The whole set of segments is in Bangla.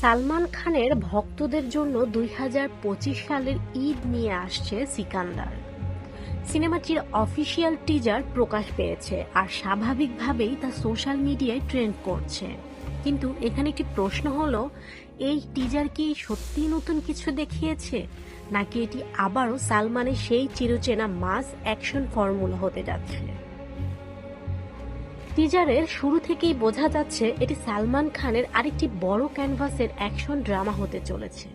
সালমান খানের ভক্তদের জন্য দুই হাজার পঁচিশ সালের ঈদ নিয়ে আসছে সিকান্দার। সিনেমাটির অফিসিয়াল টিজার প্রকাশ পেয়েছে আর স্বাভাবিকভাবেই তা সোশ্যাল মিডিয়ায় ট্রেন্ড করছে। কিন্তু এখানে একটি প্রশ্ন হলো, এই টিজার কি সত্যি নতুন কিছু দেখিয়েছে? নাকি এটি আবারও সালমানের সেই চিরচেনা মাস অ্যাকশন ফর্মুলা হতে যাচ্ছে? টিজারের শুরু থেকেই বোঝা যাচ্ছে এটি সালমান খানের আরেকটি বড় ক্যানভাসের অ্যাকশন ড্রামা হতে চলেছে।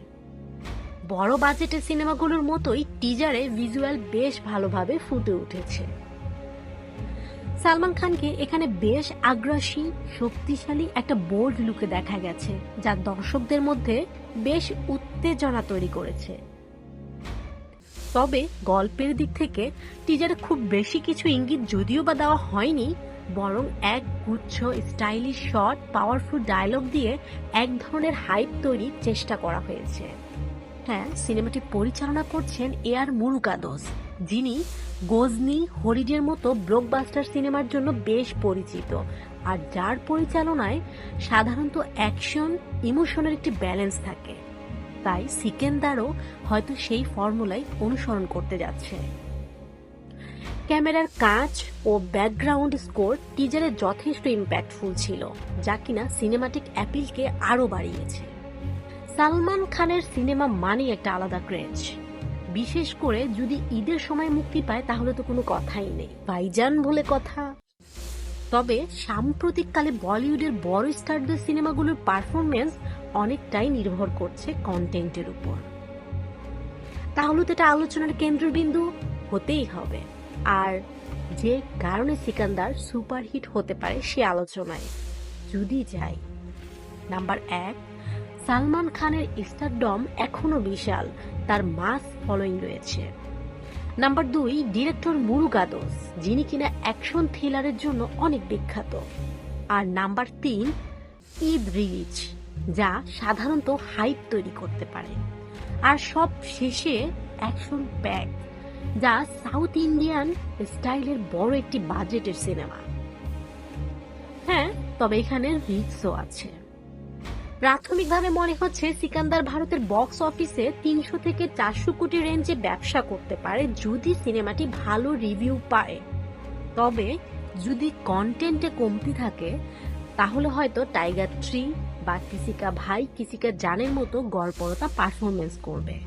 বড় বাজেটের সিনেমাগুলোর মতোই টিজারে ভিজুয়াল বেশ ভালোভাবে ফুটে উঠেছে। সালমান খানকে এখানে বেশ আগ্রাসী, শক্তিশালী একটা বোল্ড লুকে দেখা গেছে, যা দর্শকদের মধ্যে বেশ উত্তেজনা তৈরি করেছে। তবে গল্পের দিক থেকে টিজারে খুব বেশি কিছু ইঙ্গিত যদিও বা দেওয়া হয়নি বরং এক গুচ্ছ, স্টাইলিশ শট পাওয়ারফুল ডায়লগ দিয়ে এক ধরনের হাইপ তৈরির চেষ্টা করা হয়েছে। হ্যাঁ সিনেমাটি পরিচালনা করছেন এ আর মুরুকাদোস যিনি গজনি হরিডের মতো ব্লকবাস্টার সিনেমার জন্য বেশ পরিচিত। আর যার পরিচালনায় সাধারণত অ্যাকশন ইমোশনের একটি ব্যালেন্স থাকে। তাই সিকেন্দারও হয়তো সেই ফর্মুলাই অনুসরণ করতে যাচ্ছে। ক্যামেরার কাঁচ ও ব্যাকগ্রাউন্ড স্কোর টিজারে যথেষ্ট ইম্প্যাক্টফুল ছিল, যা কিনা সিনেমাটিক অ্যাপিলকে আরও বাড়িয়েছে। সালমান খানের সিনেমা মানেই একটা আলাদা ক্রেজ বিশেষ করে যদি ঈদের সময় মুক্তি পায়, তাহলে তো কোনো কথাই নেই। ভাইজান বলে কথা। তবে সাম্প্রতিককালে বলিউডের বড় স্টারদের সিনেমাগুলোর পারফরমেন্স অনেকটাই নির্ভর করছে কন্টেন্টের উপর। তাহলে তো এটা আলোচনার কেন্দ্রবিন্দু হতেই হবে। আর যে কারণে সিকান্দার সুপারহিট হতে পারে সে আলোচনায়। যদি যাই। নাম্বার এক, সালমান খানের স্টারডম এখনও বিশাল। তার মাস ফলোয়িং রয়েছে। নাম্বার দুই, ডিরেক্টর মুরুগাদোস যিনি কিনা অ্যাকশন থ্রিলারের জন্য অনেক বিখ্যাত। আর নাম্বার তিন, ঈদ রিলিজ, যা সাধারণত হাইপ তৈরি করতে পারে। আর সব শেষে অ্যাকশন প্যাক। যা সাউথ ইন্ডিয়ান স্টাইলের বড় একটি বাজেটের সিনেমা। হ্যাঁ তবে এখানে রিক্সও আছে। প্রাথমিকভাবে মনে হচ্ছে সিকান্দার ভারতের বক্স অফিসে তিনশো থেকে চারশো কোটি রেঞ্জে ব্যবসা করতে পারে যদি সিনেমাটি ভালো রিভিউ পায়। তবে যদি কন্টেন্টে কমতি থাকে, তাহলে হয়তো টাইগার থ্রি বা কিসিকা ভাই, কিসিকা জানের মতো গড়পড়তা পারফরমেন্স করবে।